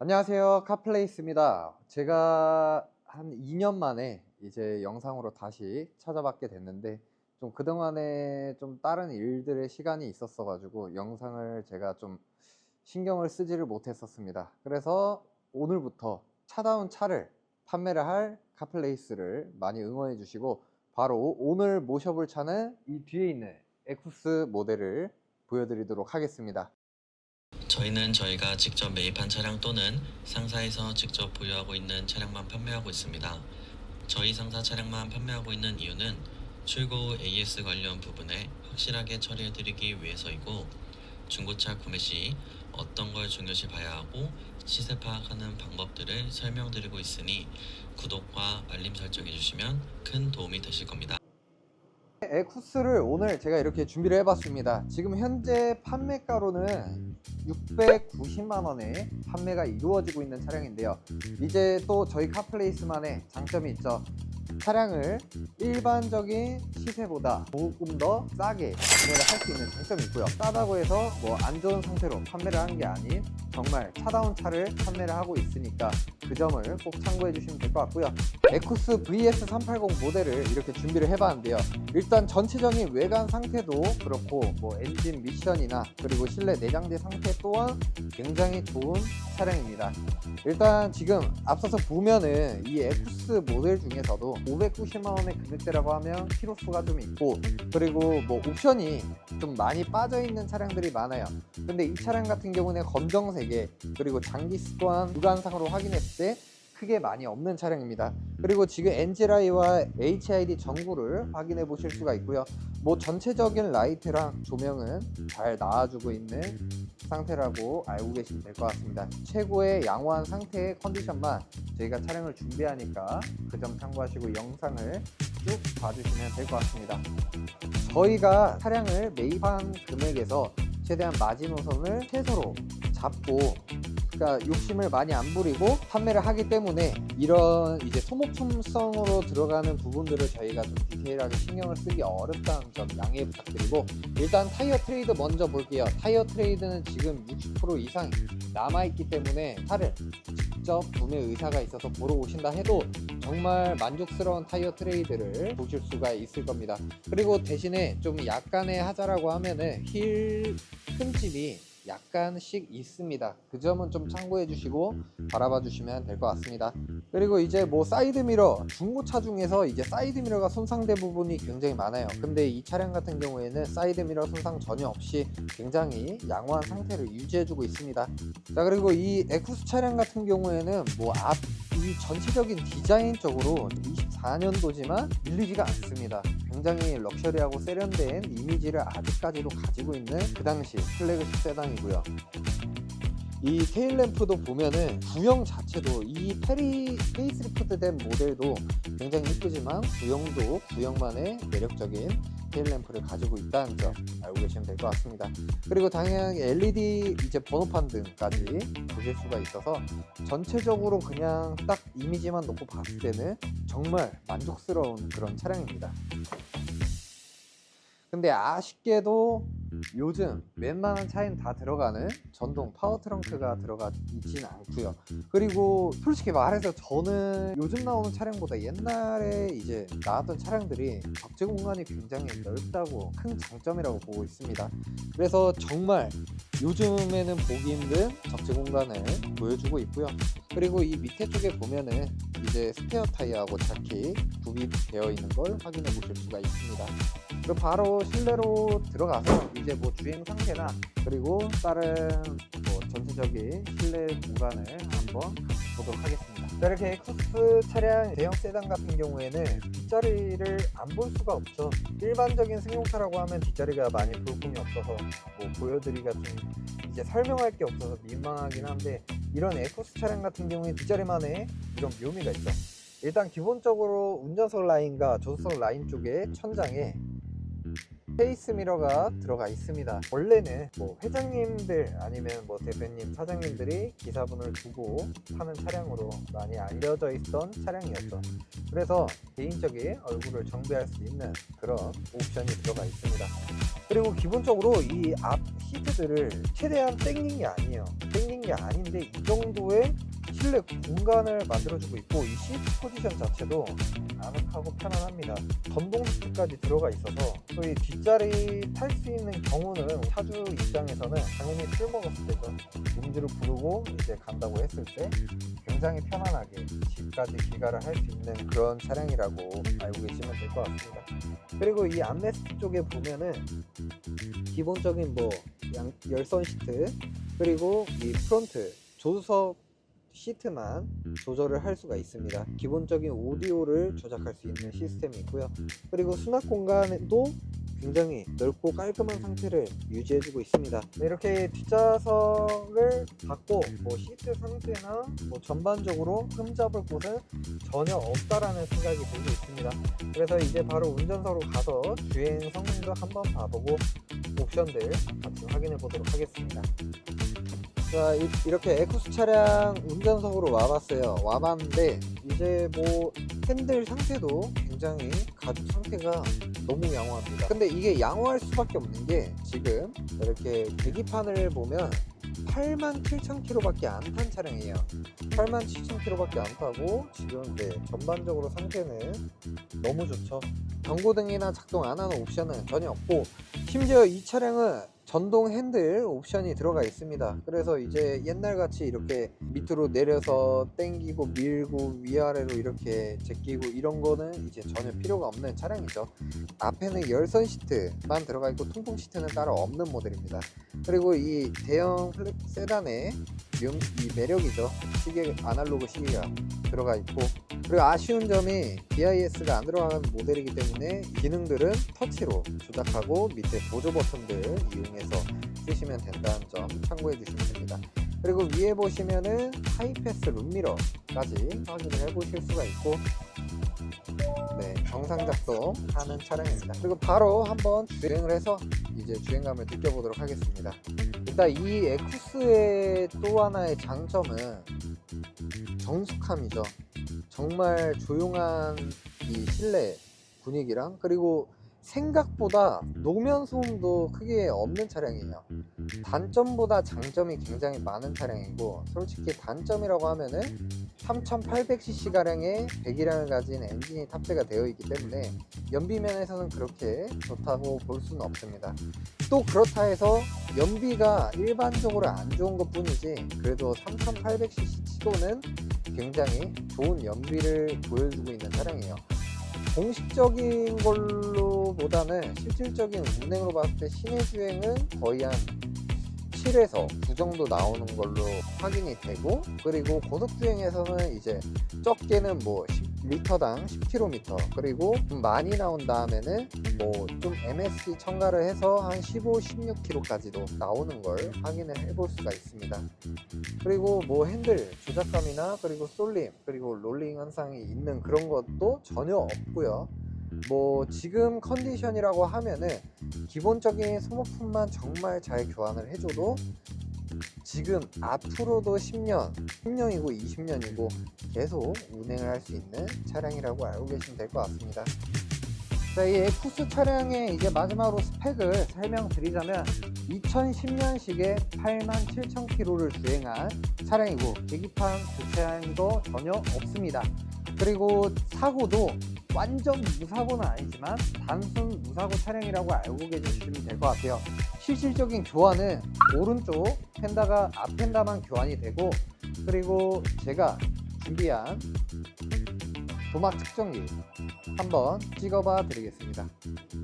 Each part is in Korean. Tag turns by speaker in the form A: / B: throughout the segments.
A: 안녕하세요. 카플레이스입니다. 제가 한 2년 만에 이제 영상으로 다시 찾아뵙게 됐는데 좀 그동안에 좀 다른 일들의 시간이 있었어 가지고 영상을 제가 좀 신경을 쓰지를 못했었습니다. 그래서 오늘부터 차다운 차를 판매를 할 카플레이스를 많이 응원해 주시고 바로 오늘 모셔볼 차는 이 뒤에 있는 에쿠스 모델을 보여드리도록 하겠습니다.
B: 저희는 저희가 직접 매입한 차량 또는 상사에서 직접 보유하고 있는 차량만 판매하고 있습니다. 저희 상사 차량만 판매하고 있는 이유는 출고 후 AS 관련 부분에 확실하게 처리해드리기 위해서이고 중고차 구매 시 어떤 걸 중요시 봐야 하고 시세 파악하는 방법들을 설명드리고 있으니 구독과 알림 설정해주시면 큰 도움이 되실 겁니다.
A: 에쿠스를 오늘 제가 이렇게 준비를 해봤습니다. 지금 현재 판매가로는 690만 원에 판매가 이루어지고 있는 차량인데요. 이제 또 저희 카플레이스만의 장점이 있죠. 차량을 일반적인 시세보다 조금 더 싸게 구매를 할 수 있는 장점이 있고요. 싸다고 해서 뭐 안 좋은 상태로 판매를 하는 게 아닌 정말 차다운 차를 판매를 하고 있으니까 그 점을 꼭 참고해 주시면 될 것 같고요. 에쿠스 VS380 모델을 이렇게 준비를 해봤는데요. 일단 전체적인 외관 상태도 그렇고 뭐 엔진 미션이나 그리고 실내 내장재 상태 또한 굉장히 좋은 차량입니다. 일단 지금 앞서서 보면은 이 에쿠스 모델 중에서도 590만 원의 금액대라고 하면 키로수가 좀 있고 그리고 뭐 옵션이 좀 많이 빠져 있는 차량들이 많아요. 근데 이 차량 같은 경우는 검정색 에 그리고 장기수 또한 육안상으로 확인했을 때 크게 많이 없는 차량입니다. 그리고 지금 엔지라이와 HID 전구를 확인해 보실 수가 있고요. 뭐 전체적인 라이트랑 조명은 잘 나와주고 있는 상태라고 알고 계시면 될 것 같습니다. 최고의 양호한 상태의 컨디션만 저희가 차량을 준비하니까 그 점 참고하시고 영상을 쭉 봐주시면 될 것 같습니다. 저희가 차량을 매입한 금액에서 최대한 마지노선을 최소로 잡고 그러니까 욕심을 많이 안 부리고 판매를 하기 때문에 이런 이제 소모품성으로 들어가는 부분들을 저희가 좀 디테일하게 신경을 쓰기 어렵다는 점 양해 부탁드리고 일단 타이어 트레이드 먼저 볼게요. 타이어 트레이드는 지금 60% 이상 남아있기 때문에 차를 직접 구매 의사가 있어서 보러 오신다 해도 정말 만족스러운 타이어 트레이드를 보실 수가 있을 겁니다. 그리고 대신에 좀 약간의 하자라고 하면은 힐 흠집이 약간씩 있습니다. 그 점은 좀 참고해 주시고 바라봐 주시면 될 것 같습니다. 그리고 이제 뭐 사이드 미러 중고차 중에서 이제 사이드 미러가 손상된 부분이 굉장히 많아요. 근데 이 차량 같은 경우에는 사이드 미러 손상 전혀 없이 굉장히 양호한 상태를 유지해 주고 있습니다. 자 그리고 이 에쿠스 차량 같은 경우에는 뭐 앞 이 전체적인 디자인적으로 24년도지만 밀리지가 않습니다. 굉장히 럭셔리하고 세련된 이미지를 아직까지도 가지고 있는 그 당시 플래그십 세단이고요. 이 테일램프도 보면은 구형 자체도 이 페리 페이스리프트 된 모델도 굉장히 이쁘지만 구형도 구형만의 매력적인 테일램프를 가지고 있다는 점 알고 계시면 될 것 같습니다. 그리고 당연히 LED 이제 번호판 등까지 보실 수가 있어서 전체적으로 그냥 딱 이미지만 놓고 봤을 때는 정말 만족스러운 그런 차량입니다. 근데 아쉽게도 요즘 웬만한 차에는 다 들어가는 전동 파워 트렁크가 들어가 있진 않고요. 그리고 솔직히 말해서 저는 요즘 나오는 차량보다 옛날에 이제 나왔던 차량들이 적재 공간이 굉장히 넓다고 큰 장점이라고 보고 있습니다. 그래서 정말 요즘에는 보기 힘든 적재 공간을 보여주고 있고요. 그리고 이 밑에 쪽에 보면은 이제 스페어 타이어하고 자키 구비되어 있는 걸 확인해 보실 수가 있습니다. 그리고 바로 실내로 들어가서 이제 뭐 주행 상태나 그리고 다른 뭐 전체적인 실내 공간을 한번 보도록 하겠습니다. 자, 이렇게 에쿠스 차량 대형 세단 같은 경우에는 뒷자리를 안 볼 수가 없죠. 일반적인 승용차라고 하면 뒷자리가 많이 볼품이 없어서 뭐 보여드리기가 좀 이제 설명할 게 없어서 민망하긴 한데 이런 에쿠스 차량 같은 경우에 뒷자리만의 이런 묘미가 있죠. 일단 기본적으로 운전석 라인과 조수석 라인 쪽에 천장에 페이스 미러가 들어가 있습니다. 원래는 뭐 회장님들 아니면 뭐 대표님, 사장님들이 기사분을 두고 타는 차량으로 많이 알려져 있던 차량이었죠. 그래서 개인적인 얼굴을 정비할 수 있는 그런 옵션이 들어가 있습니다. 그리고 기본적으로 이 앞 시트들을 최대한 땡긴 게 아니에요. 땡긴 게게 아닌데 이 정도의 실내 공간을 만들어주고 있고 이 시트 포지션 자체도 아늑 하고 편안합니다. 전동 시트까지 들어가 있어서 저희 뒷자리 탈 수 있는 경우는 차주 입장에서는 당연히 술 먹었을 때죠. 음주를 부르고 이제 간다고 했을 때 굉장히 편안하게 집까지 귀가를 할 수 있는 그런 차량이라고 알고 계시면 될 것 같습니다. 그리고 이 암레스트 쪽에 보면은 기본적인 뭐 양, 열선 시트 그리고 이 프론트 조수석 시트만 조절을 할 수가 있습니다. 기본적인 오디오를 조작할 수 있는 시스템이 있고요. 그리고 수납 공간도 굉장히 넓고 깔끔한 상태를 유지해주고 있습니다. 네, 이렇게 뒷좌석을 닫고 뭐 시트 상태나 뭐 전반적으로 흠잡을 곳은 전혀 없다라는 생각이 들고 있습니다. 그래서 이제 바로 운전석으로 가서 주행 성능도 한번 봐보고 옵션들 같이 확인해 보도록 하겠습니다. 자 이, 렇게 에쿠스 차량 운전석으로 와봤어요. 와봤는데 이제 뭐 핸들 상태도 굉장히 가죽 상태가 너무 양호합니다. 근데 이게 양호할 수밖에 없는 게 지금 이렇게 계기판을 보면 8만 7천 킬로밖에 안 탄 차량이에요. 8만 7천 킬로밖에 안 타고 지금 네 전반적으로 상태는 너무 좋죠. 경고등이나 작동 안 하는 옵션은 전혀 없고 심지어 이 차량은 전동 핸들 옵션이 들어가 있습니다. 그래서 이제 옛날같이 이렇게 밑으로 내려서 당기고 밀고 위아래로 이렇게 제끼고 이런 거는 이제 전혀 필요가 없는 차량이죠. 앞에는 열선 시트만 들어가 있고 통풍 시트는 따로 없는 모델입니다. 그리고 이 대형 세단의 명, 이 매력이죠. 시계 아날로그 시계가 들어가 있고 그리고 아쉬운 점이 BIS가 안 들어가는 모델이기 때문에 기능들은 터치로 조작하고 밑에 보조 버튼들 이용해서 쓰시면 된다는 점 참고해 주시면 됩니다. 그리고 위에 보시면은 하이패스 룸미러까지 확인을 해 보실 수가 있고 네, 정상 작동 하는 차량입니다. 그리고 바로 한번 주행을 해서 이제 주행감을 느껴보도록 하겠습니다. 일단 이 에쿠스의 또 하나의 장점은 정숙함이죠. 정말 조용한 이 실내 분위기랑 그리고 생각보다 노면 소음도 크게 없는 차량이에요. 단점보다 장점이 굉장히 많은 차량이고 솔직히 단점이라고 하면은 3800cc 가량의 배기량을 가진 엔진이 탑재가 되어 있기 때문에 연비 면에서는 그렇게 좋다고 볼 수는 없습니다. 또 그렇다 해서 연비가 일반적으로 안 좋은 것 뿐이지 그래도 3800cc 치고는 굉장히 좋은 연비를 보여주고 있는 차량이에요. 공식적인 걸로 보다는 실질적인 운행으로 봤을 때 시내 주행은 거의 한 7에서 9 정도 나오는 걸로 확인이 되고 그리고 고속 주행에서는 이제 적게는 뭐10 리터당 10km 그리고 좀 많이 나온 다음에는 뭐 좀 MSG 첨가를 해서 한 15, 16km까지도 나오는 걸 확인을 해볼 수가 있습니다. 그리고 뭐 핸들 조작감이나 그리고 쏠림 그리고 롤링 현상이 있는 그런 것도 전혀 없고요. 뭐 지금 컨디션이라고 하면은 기본적인 소모품만 정말 잘 교환을 해줘도 지금 앞으로도 10년, 10년이고 20년이고 계속 운행을 할 수 있는 차량이라고 알고 계시면 될 것 같습니다. 자, 이 에쿠스 차량의 이제 마지막으로 스펙을 설명드리자면 2010년식에 87,000km를 주행한 차량이고 계기판 교체한도 전혀 없습니다. 그리고 사고도 완전 무사고는 아니지만 단순 무사고 차량이라고 알고 계시면 될 것 같아요. 실질적인 교환은 오른쪽 펜다가 앞 펜다만 교환이 되고 그리고 제가 준비한 도막 측정기 한번 찍어봐 드리겠습니다.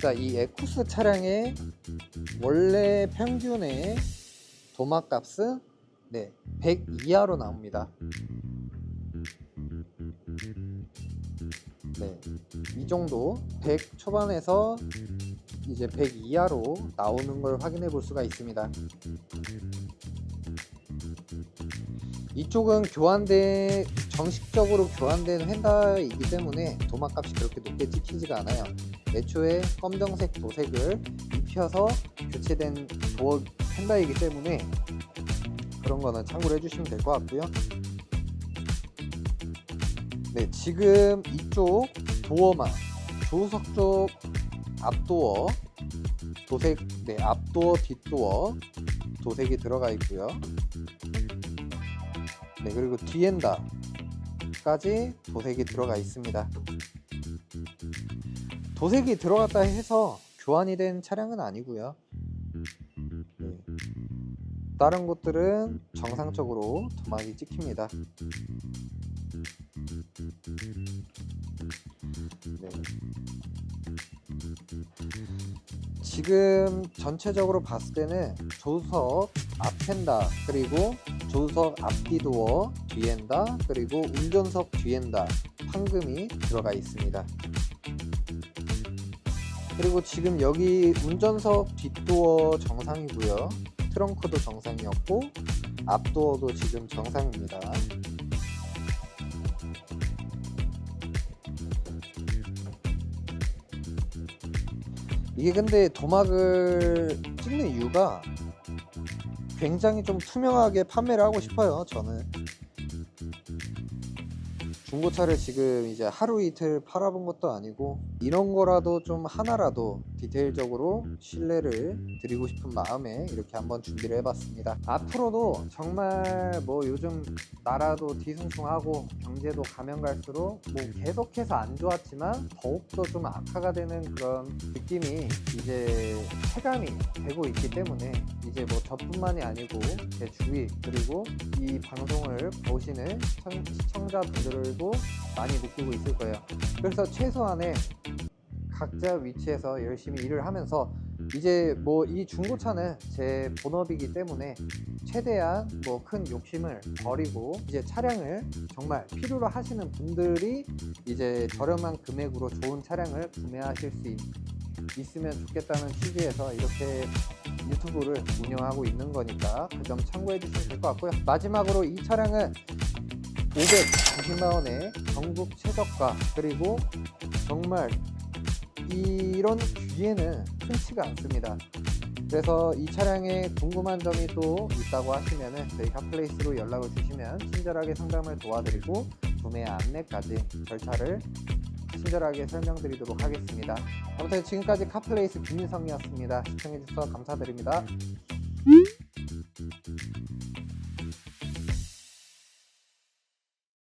A: 자, 이 에쿠스 차량의 원래 평균의 도막 값은 네, 100 이하로 나옵니다. 네, 이 정도 100 초반에서 이제 100 이하로 나오는 걸 확인해 볼 수가 있습니다. 이쪽은 교환된 정식적으로 교환된 펜다이기 때문에 도마값이 그렇게 높게 찍히지가 않아요. 애초에 검정색 도색을 입혀서 교체된 도어 펜다이기 때문에 그런 거는 참고를 해주시면 될 것 같고요. 네, 지금 이쪽 도어만 조수석 쪽 앞도어 도색, 네, 앞도어, 뒷도어 도색이 들어가 있고요. 네, 그리고 뒤엔다까지 도색이 들어가 있습니다. 도색이 들어갔다 해서 교환이 된 차량은 아니고요. 네. 다른 곳들은 정상적으로 도막이 찍힙니다. 네. 지금 전체적으로 봤을 때는 조수석 앞엔다 그리고 조수석 앞뒤 도어 뒤엔다 그리고 운전석 뒤엔다 판금이 들어가 있습니다. 그리고 지금 여기 운전석 뒷도어 정상이고요. 트렁크도 정상이었고 앞도어도 지금 정상입니다. 이게 근데 도막을 찍는 이유가 굉장히 좀 투명하게 판매를 하고 싶어요. 저는 중고차를 지금 이제 하루 이틀 팔아본 것도 아니고 이런 거라도 좀 하나라도 디테일적으로 신뢰를 드리고 싶은 마음에 이렇게 한번 준비를 해봤습니다. 앞으로도 정말 뭐 요즘 나라도 뒤숭숭하고 경제도 가면 갈수록 뭐 계속해서 안 좋았지만 더욱더 좀 악화가 되는 그런 느낌이 이제 체감이 되고 있기 때문에 이제 뭐 저뿐만이 아니고 제 주위 그리고 이 방송을 보시는 시청, 시청자분들도 많이 느끼고 있을 거예요. 그래서 최소한의 각자 위치에서 열심히 일을 하면서 이제 뭐 이 중고차는 제 본업이기 때문에 최대한 뭐 큰 욕심을 버리고 이제 차량을 정말 필요로 하시는 분들이 이제 저렴한 금액으로 좋은 차량을 구매하실 수 있, 있으면 좋겠다는 취지에서 이렇게 유튜브를 운영하고 있는 거니까 그 점 참고해 주시면 될 것 같고요. 마지막으로 이 차량은 590만 원에 전국 최저가 그리고 정말 이런 기회는 흔치가 않습니다. 그래서 이 차량에 궁금한 점이 또 있다고 하시면은 저희 카플레이스로 연락을 주시면 친절하게 상담을 도와드리고 구매 안내까지 절차를 친절하게 설명드리도록 하겠습니다. 아무튼 지금까지 카플레이스 김민성이었습니다. 시청해주셔서 감사드립니다.